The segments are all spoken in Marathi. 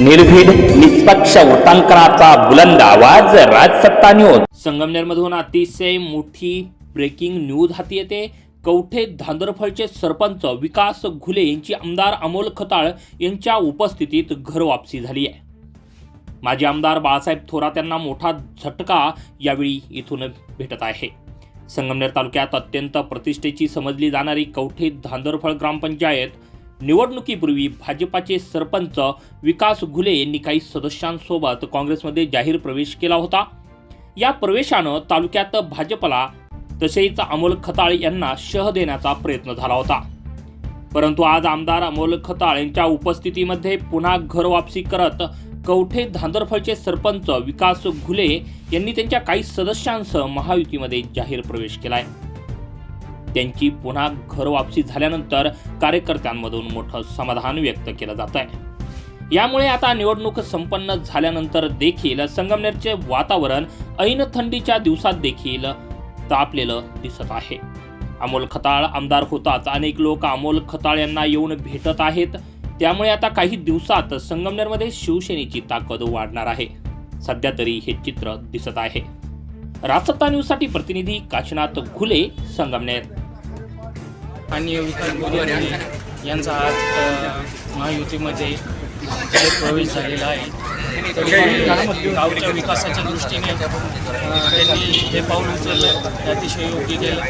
निर्भीड निष्पक्ष वृत्तांकनाचा बुलंद आवाज राजसत्ता न्यूज संगमनेरमधून अतिशय मोठी ब्रेकिंग न्यूज हाती येते. कवठे धांदरफळचे सरपंच विकास घुले यांची आमदार अमोल खताळ यांच्या उपस्थितीत घरवापसी झाली आहे. माजी आमदार बाळासाहेब थोरात यांना मोठा झटका यावेळी इथून भेटत आहे. संगमनेर तालुक्यात अत्यंत प्रतिष्ठेची समजली जाणारी कवठे धांदरफळ ग्रामपंचायत निवडणुकीपूर्वी भाजपाचे सरपंच विकास घुले यांनी काही सदस्यांसोबत काँग्रेसमध्ये जाहीर प्रवेश केला होता. या प्रवेशानं तालुक्यात भाजपला तसेच अमोल खताळ यांना शह देण्याचा प्रयत्न झाला होता. परंतु आज आमदार अमोल खताळ यांच्या उपस्थितीमध्ये पुन्हा घर वापसी करत कवठे धांदरफळचे सरपंच विकास घुले यांनी त्यांच्या काही सदस्यांसह महायुतीमध्ये जाहीर प्रवेश केलाय. त्यांची पुन्हा घर वापसी झाल्यानंतर कार्यकर्त्यांमधून मोठं समाधान व्यक्त केलं जात आहे. यामुळे आता निवडणूक संपन्न झाल्यानंतर देखील संगमनेरचे वातावरण ऐन थंडीच्या दिवसात देखील तापलेलं दिसत आहे. अमोल खताळ आमदार होताच अनेक लोक अमोल खताळ यांना येऊन भेटत आहेत. त्यामुळे आता काही दिवसात संगमनेरमध्ये शिवसेनेची ताकद वाढणार आहे. सध्या तरी हे चित्र दिसत आहे. राजसत्ता न्यूजसाठी प्रतिनिधी काशीनाथ घुले संगमनेर. आणि विकास यांचा आज महायुतीमध्ये प्रवेश झालेला आहे. गावच्या विकासाच्या दृष्टीने त्यांनी हे पाऊल उचललं ते अतिशय योग्य केलं.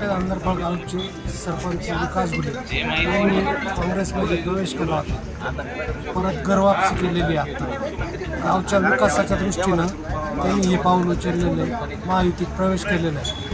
धन्यवाद गावचे सरपंच विकास गुले यांनी काँग्रेसमध्ये प्रवेश केला होता. परत गर्वापसी केलेली आता. गावच्या विकासाच्या दृष्टीनं त्यांनी हे पाऊल उचललेलं आहे महायुतीत प्रवेश केलेला आहे.